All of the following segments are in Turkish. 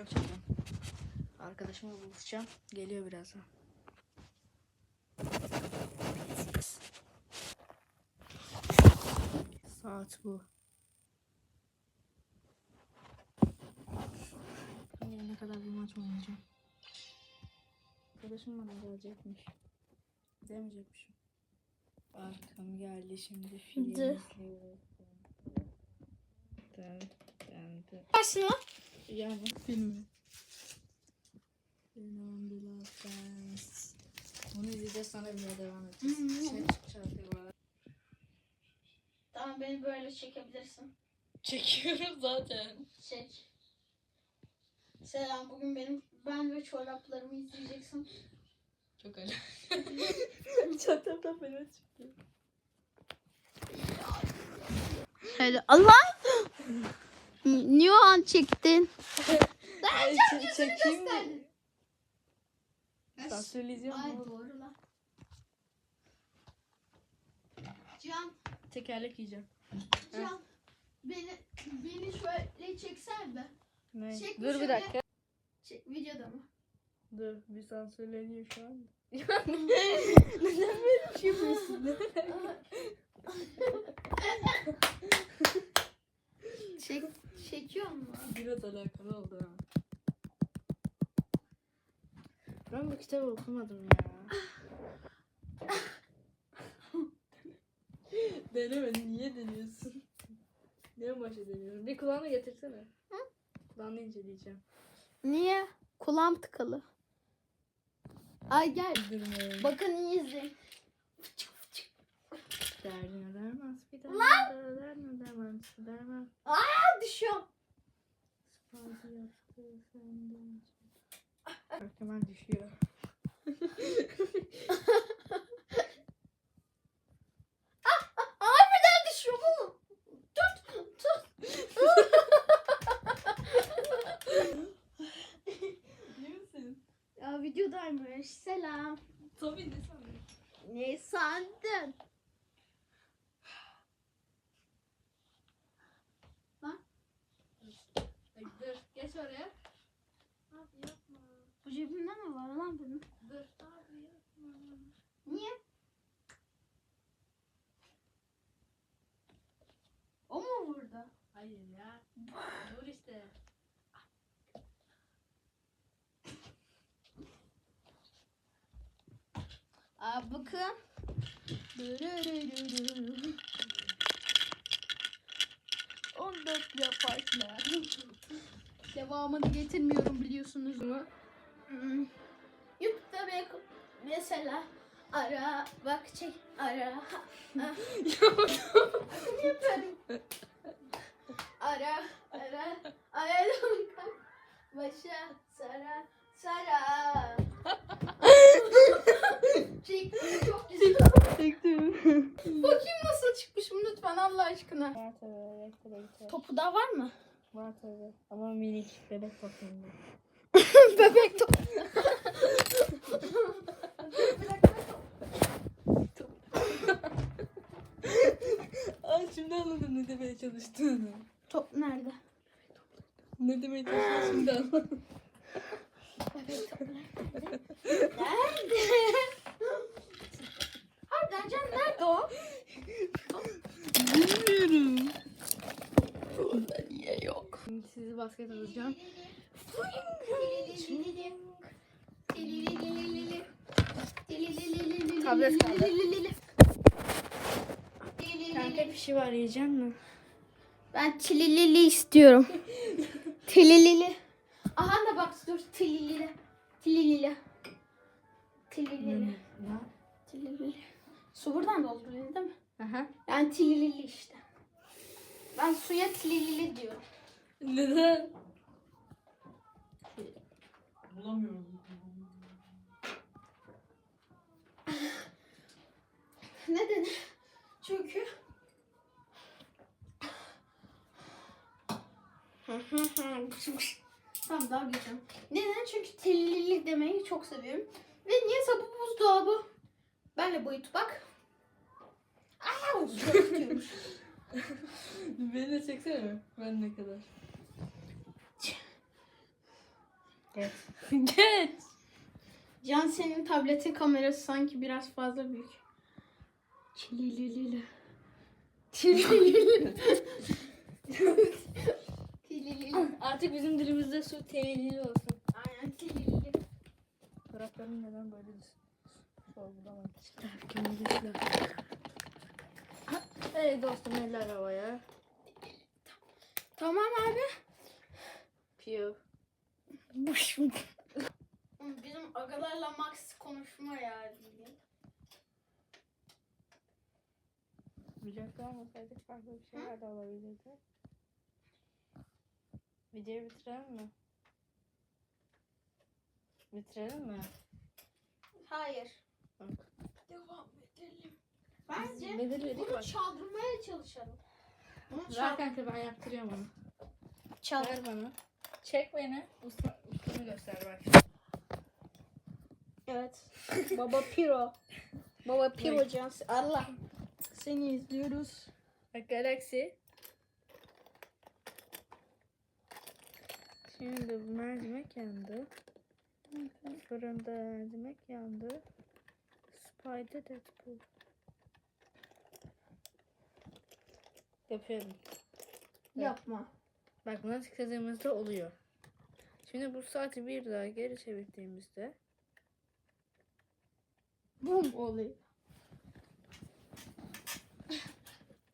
vlog çekeceğim. Arkadaşımla buluşacağım. Geliyor birazdan. Saat bu. Ne kadar bir maç oynayacağım. Arkadaşım bana gelecekmiş. Demeyecekmişim. Arkam geldi şimdi film Dı. izliyoruz. Dın, dın, dın. Başla. Yani Bilal Fans. Bunu izleyeceğiz sonra bile devam edeceğiz. Şey şarkı Tamam beni böyle çekebilirsin. Çekiyorum zaten. Çek. Selam bugün benim ben ve çoraplarımı izleyeceksin. Çok acayip. Çantamdan beni çıktı. Hadi Allah. Niye o an çektin? Ay, çe- çekeyim mi? Sansürleyeceğim Ay doğru lan. Can, Tekerlek yiyeceğim. Can. Beni beni şöyle çeksen be. Ne? Çek Dur bir dakika. Çek videoda mı? Dur bir sansürleniyor şu an. Neden böyle bir şey yapıyorsun? Çek çekiyor mu? Biraz alakalı oldu ha. Ben bu kitabı okumadım ya. Denemedin. Niye deniyorsun? Niye başa deniyorsun? Bir kulağını getirsene. Hı? Kulağını inceleyeceğim. Niye? Kulağım tıkalı. Ay gel. Durmayın. Bakın iyi izleyin. Derdine bir daha. Derdine dermez bir dermez. Aa düşüyorum. Spazı yaptı senden. Bak hemen düşüyor. Harbiden düşüyor bu. Tut tut. Ya videodaymış. Selam. Tabii ne sandın? Ne sandın? Ay, Dur geç oraya. Abi yapma. Bu cebimde mi var lan bunun? Dur abi yapma. Niye? O mu burada? Hayır ya. Dur işte. Aa bakın. On dört yaparlar. Devamını getirmiyorum biliyorsunuz mu? Hmm. YouTube'da mesela ara bak çek ara ha. yaparım. Ara ara ara başa sara sara. Çektim çok güzel. Çektim. Bakayım nasıl çıkmışım lütfen Allah aşkına. Var tabii. Bekle bekle. Topu da var mı? Var tabii. Ama minik bebek bakımında. Bebek top. Ay şimdi anladım ne demeye çalıştığını. Top nerede? Ne demeye çalıştığını şimdi anladım. Bebek top nerede? Nerede? Harbiden Can nerede o? Bilmiyorum. Niye yok? Şimdi sizi basket alacağım. Tablet kaldı. Kanka bir şey var yiyecek mi? Ben tililili istiyorum. tililili. Aha da bak dur tililili. Tililili. Tililili. Tililili. Su buradan dolduruyor değil mi? Aha. Yani tililili işte. Ben suya tililili diyorum. Neden? Bulamıyorum. Neden? Çünkü Tamam daha geçeceğim. Neden? Çünkü tililili demeyi çok seviyorum. Ve niye bu buzdolabı? Benle boyut bak. Aa, tutuyormuş. Beni de çeksene mi? Ben ne kadar? Geç. Geç. Can senin tabletin kamerası sanki biraz fazla büyük. Çilililili. Çilililili. Çililili. Artık bizim dilimizde su tehlikeli olsun. Çoraplarım neden böyle sorgulamadım. Hey dostum eller havaya. Tamam abi. Piyo. Bizim agalarla Max konuşma ya. Videoda olmasaydık farklı bir şeyler de olabilirdi. Videoyu bitirelim mi? Bitirelim mi? Hayır. Devam edelim. Bence Belirledik bunu bak. çaldırmaya çalışalım. Bunu Ver çal kanka ben yaptırıyorum onu. çal. Ver bana. Çek beni. Usta, ustamı göster bak. Evet. Baba Piro. Baba Piro Can. Allah. Seni izliyoruz. Bak Galaxy. Şimdi bu mercimek yandı. Fırında mercimek yandı. Spider Deadpool. Yapıyorum. Yapma. Bak buna tıkladığımızda oluyor. Şimdi bu saati bir daha geri çevirdiğimizde Bum oluyor.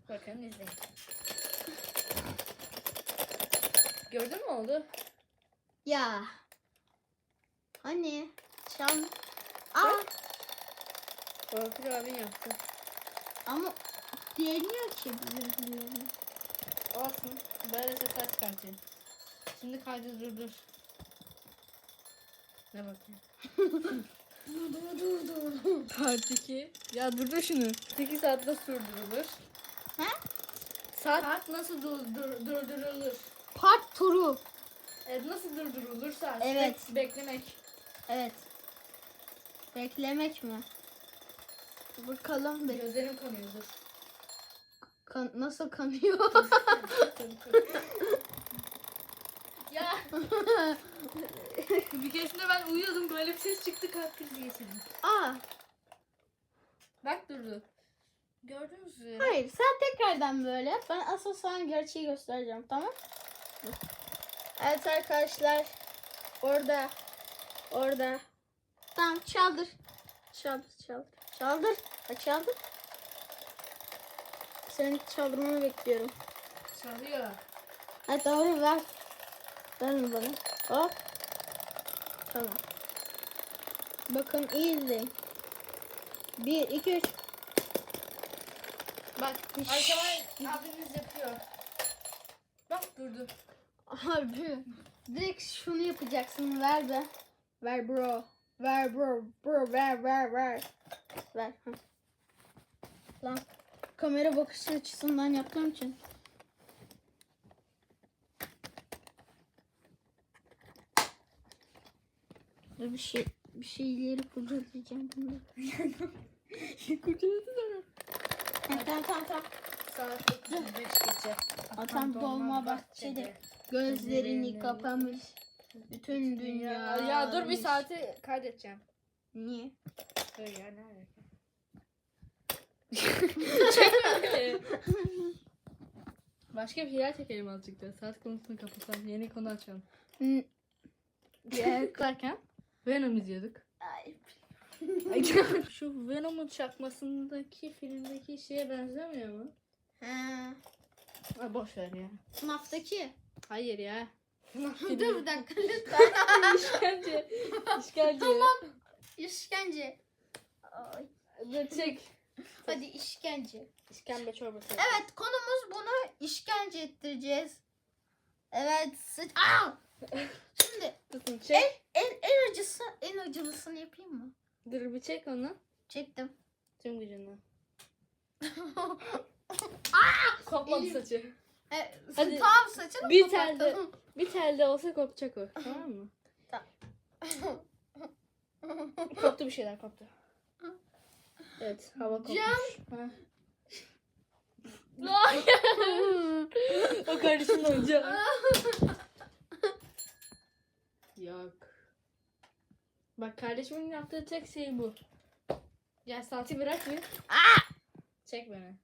bakın izleyin. Gördün mü oldu? Ya. Hani çal. Aa, Korkut abin yaptı. ama diyemiyor ki birbirlerini. Olsun. Böyle sesler çıkartayım. Şimdi kaydı durdur. Ne bakayım? Dur dur dur dur. Part 2. Ya durdur şunu. 8 saat nasıl durdurulur? He? Saat nasıl dur- dur- durdurulur? Part turu. Evet, nasıl durdurulur saat? Evet. Bek- beklemek. Evet. Beklemek mi? Bakalım be. Gözlerim kanıyordur. Kan- nasıl kanıyor? ya bir keresinde ben uyuyordum böyle bir ses çıktı kalp krizi geçirdim. Aa, Bak durdu. Gördünüz mü? hayır sen tekrardan böyle. Ben asıl sana gerçeği göstereceğim tamam? Evet arkadaşlar. Orada. Orada. Tamam çaldır. Çaldır çaldır. Çaldır. Ha, çaldır. Senin çaldırmanı bekliyorum. Çalıyor. Hadi doğru ver. Ver bana. Hop. Tamam. Bakın iyi izleyin. Bir, iki, üç. Bak arkadan abimiz yapıyor. Bak durdu. Abi. Direkt şunu yapacaksın. Ver be. Ver bro. Ver bro. Bro ver ver ver. Ver. Lan kamera bakış açısından yaptığım için. Dur bir şey bir şeyleri kurcalayacağım. Kurtuldu Ha, tamam tamam tamam. Saat 9.05 geçe. Atam dolma bahçede. Gözlerini kapamış. Bütün dünya. Ya, dur bir saati kaydedeceğim. Niye? Dur ya ne alaka? Çekme. Başka bir şeyler çekelim azıcık da. Saat konusunu kapatalım. Yeni konu açalım. Derken Venom izliyorduk. Ay. Şu Venom'un çakmasındaki filmdeki şeye benzemiyor mu? Ha. Ha, boş ver ya. Sınaftaki. Hayır ya. Dur bir dakika lütfen. İşkence. İşkence. İşkence. Ay. Dur çek. Hadi işkence. İşkembe çorbası. Evet konumuz bunu işkence ettireceğiz. Evet. Sıç. Aa! Şimdi Tutun çek. en en acısı en acılısını yapayım mı? Dur bir çek onu. Çektim. Tüm gücünü. Kopmadı Elim. saçı. E, Hadi. Tam saçını Bir telde, bir telde olsa kopacak o. Tamam mı? Koptu bir şeyler koptu. Evet hava kopmuş. Ha. o karışım olacak. Yok. Bak kardeşimin yaptığı tek şey bu. Ya saati bırak bir. Çek beni.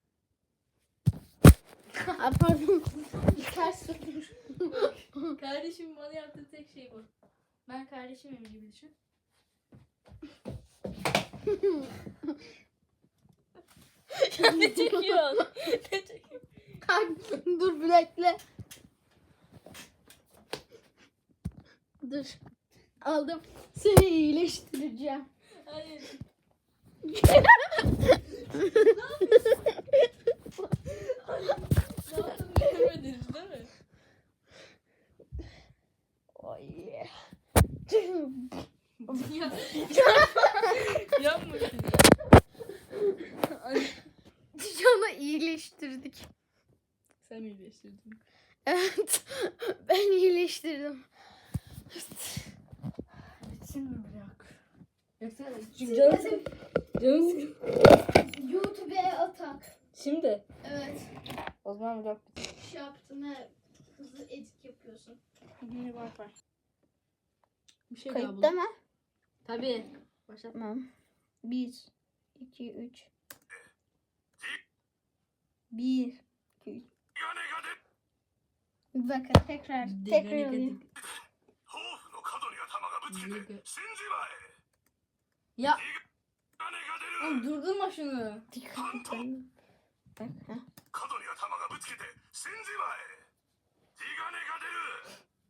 Aa, pardon. Ters tutmuş. Kardeşim bana yaptığı tek şey bu. Ben kardeşimim gibi düşün. ne çekiyorsun? ne çekiyorsun? Kalk, dur bir bekle. Dur. Aldım. Seni iyileştireceğim. Hayır. Ne yaptın bilemediniz değil mi? Oy. Ya. Yapma şimdi. Ay, Canı iyileştirdik. Sen iyileştirdin. Evet. Ben iyileştirdim. Bitsin mi bırak? Yoksa çünkü canım. Canım sıkın. YouTube'a atak. Şimdi. Evet. O zaman vlog bitti. Şey yaptığına hızlı edit yapıyorsun. Yine var var. Bir şey Kayıtta mı? Tabii. Başlat. Tamam. Bir, iki, üç. Bir, iki, üç. Bakın tekrar, tekrar alayım. Ya. Oğlum durdurma şunu. Dikkat et. Bak ha.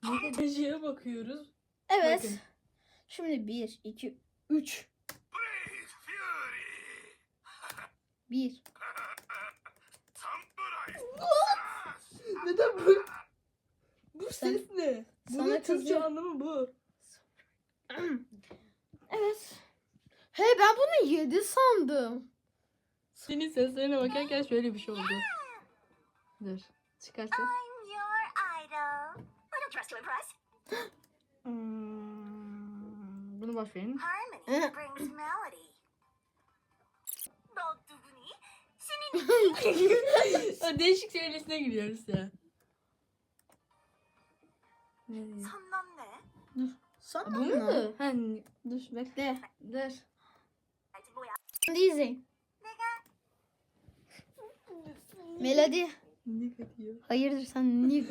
Stratejiye bakıyoruz. Evet. Bakın. Şimdi 1, 2, 3. 1. Neden bu? Bu Sen- ses ne? Bunun sana Türkçe kızıyor. anlamı bu. Evet. Hey ben bunu yedi sandım. Senin seslerine bakarken şöyle bir şey oldu. Dur. Çıkarsın. I'm your idol. I don't dress to impress. Hmm, bunu boş verin. Harmony brings melody. O değişik söylesine giriyoruz ya. Ne? Sandan ne? Dur. Sandan Bu muydu? Ha, dur bekle. Dur. Şimdi. Melodi. Ne katıyor? Hayırdır sen niye?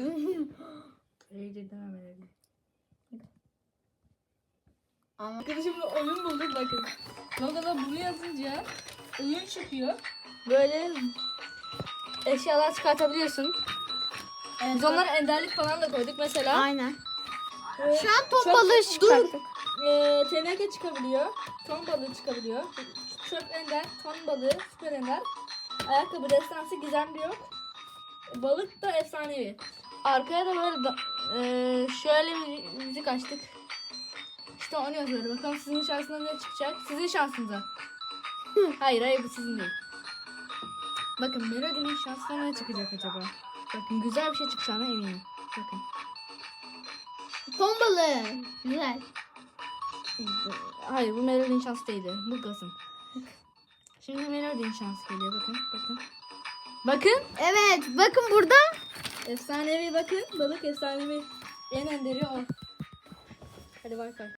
Öyle demem öyle. Ama Arkadaşımla oyun bulduk bakın. Google'a bunu yazınca oyun çıkıyor. Böyle eşyalar çıkartabiliyorsun. Biz onlara enderlik falan da koyduk mesela. Aynen. Ee, Şu an top balığı çıkarttık. e, teneke çıkabiliyor. Ton balığı çıkabiliyor. Çöp ender, ton balığı, süper ender. Ayakkabı destansı gizemli yok. Balık da efsanevi. Arkaya da böyle da, e, şöyle bir müzik açtık. İşte onu yazıyorum. Bakalım sizin şansına ne çıkacak? Sizin şansınıza. hayır hayır bu sizin değil. Bakın Melody'nin şansına ne çıkacak acaba? Bakın güzel bir şey çıkacağına eminim. Bakın. Ton balığı. Güzel. Hayır bu Melody'nin şansı değildi. Bu Gaz'ın. Şimdi Melody'nin şansı geliyor bakın. Bakın. Bakın. Evet bakın burada. Efsanevi bakın. Balık efsanevi. En enderi o. Hadi bay bay.